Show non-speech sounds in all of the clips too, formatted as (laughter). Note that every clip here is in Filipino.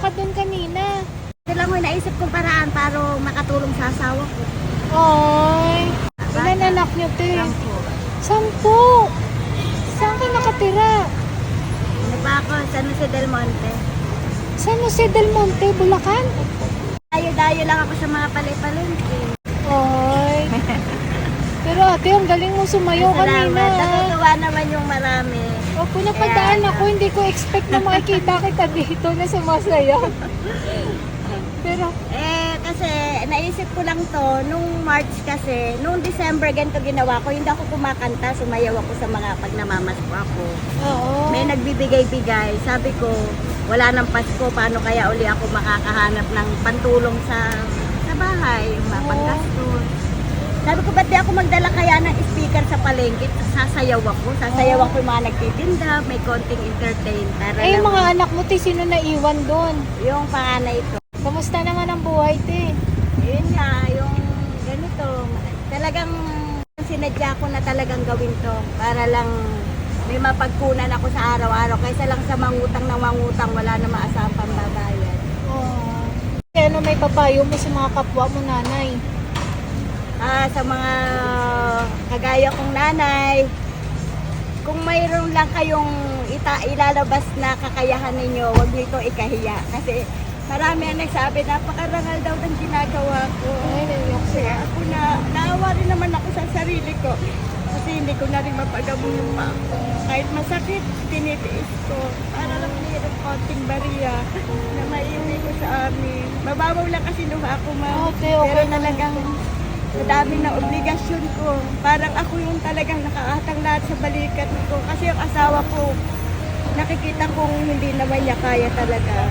ka dun kanina. Ito lang yung naisip kong paraan para makatulong sa asawa ko. Ay, ilan anak niyo, te? Sampo. Saan ka nakatira? Ano ba ako? San Jose del Monte. San Jose del Monte, Bulacan? Dayo-dayo lang ako sa mga palay-palengke. Ay. (laughs) Pero ate, ang galing mo sumayaw kanina. Salamat. ah. Natutuwa naman yung marami. Opo, napadaan ako. Hindi ko expect na makikita kita dito na sumasayaw. Pero, Eh, kasi naisip ko lang to, nung March kasi, nung December ganito ginawa ko, hindi ako kumakanta, sumayaw ako sa mga pag namamaspo ako. oo. May nagbibigay-bigay, sabi ko, wala nang Pasko, paano kaya uli ako makakahanap ng pantulong sa sa bahay, yung mga Oo. panggastos. Sabi ko, ba't di ako magdala kaya ng speaker sa palengke? Sasayaw ako. Sasayaw ako yung mga nagtitinda, may konting entertain. Para eh, yung lang- mga anak mo, te, sino naiwan doon? Yung panganay ko. Kamusta naman ang buhay, te? Yun nga, yung ganito, talagang sinadya ko na talagang gawin to para lang may mapagkunan ako sa araw-araw kaysa lang sa mangutang ng mangutang wala na maasahang pambabayad. Oo. Kaya ano may papayo mo sa mga kapwa mo, nanay? Ah, sa mga kagaya kong nanay, kung mayroon lang kayong ita ilalabas na kakayahan ninyo, huwag niyo ito ikahiya. Kasi marami ang nagsabi, napakarangal daw ng ginagawa ko. Kasi ako na, naawa rin naman ako sa sarili ko. Kasi hindi ko na rin mapagamon yung pa ako. Kahit masakit, tinitiis ko. Para lang mayroong konting bariya na maiuwi ko sa amin. Mababaw lang kasi luha ako, ma'am. Okay, okay Pero naman talagang madami na obligasyon ko. Parang ako yung talagang nakaatang lahat sa balikat ko. Kasi yung asawa ko, nakikita kong hindi naman niya kaya talaga.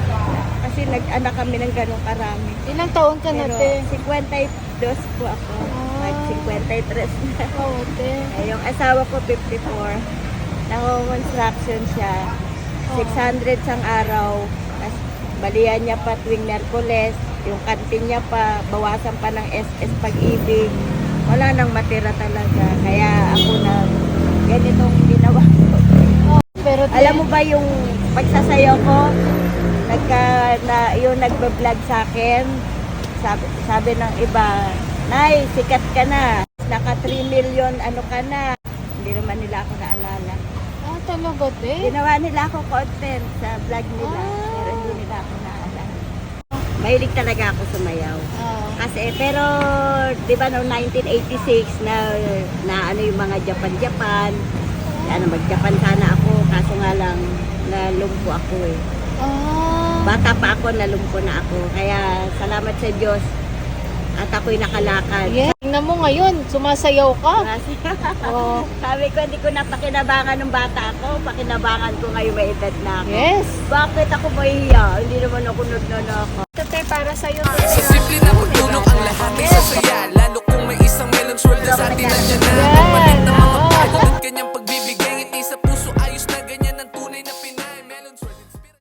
Kasi nag-anak kami ng ganong karami. Ilang taon ka na, Pero te? 52 po ako. Ah. Mag 53 na. Oo, te. Eh, Yung asawa ko 54. Nako-construction siya. Oh. 600 sang araw. Tapos balian niya pa tuwing Merkules. Yung kantin niya pa, bawasan pa ng SS pag-ibig. Wala nang matira talaga. Kaya ako na ganitong ginawa ko. Pero, te, Alam mo ba yung pagsasayaw ko? Nagka, na, yung nagbablog sa akin, sabi, sabi ng iba, Nay, sikat ka na. Naka 3 million, ano ka na. Hindi naman nila ako naalala. ah, talaga, te? Ginawa nila ako content sa vlog nila, Ah. pero hindi nila ako naalala. Mahilig talaga ako sumayaw. Oo. Kasi, pero, di ba, noong 1986, na, na ano yung mga Japan-Japan, ano, mag-Japan sana ako, kaso nga lang, nalumpo ako eh. Ah, Bata pa ako, nalumpo na ako. Kaya, salamat sa Diyos, at ako'y nakalakad. yes. Tingnan mo ngayon, sumasayaw ka. (laughs) Oo. sabi ko, hindi ko na pakinabangan ng bata ako, pakinabangan ko ngayon may edad na ako. Yes. Bakit ako mahiya? Hindi naman ako nagnanaka. Te, para sa'yo. Sa simple na pagtulong ang lahat ay sasaya Lalo kung may isang melon sweldo sa atin nandiyan na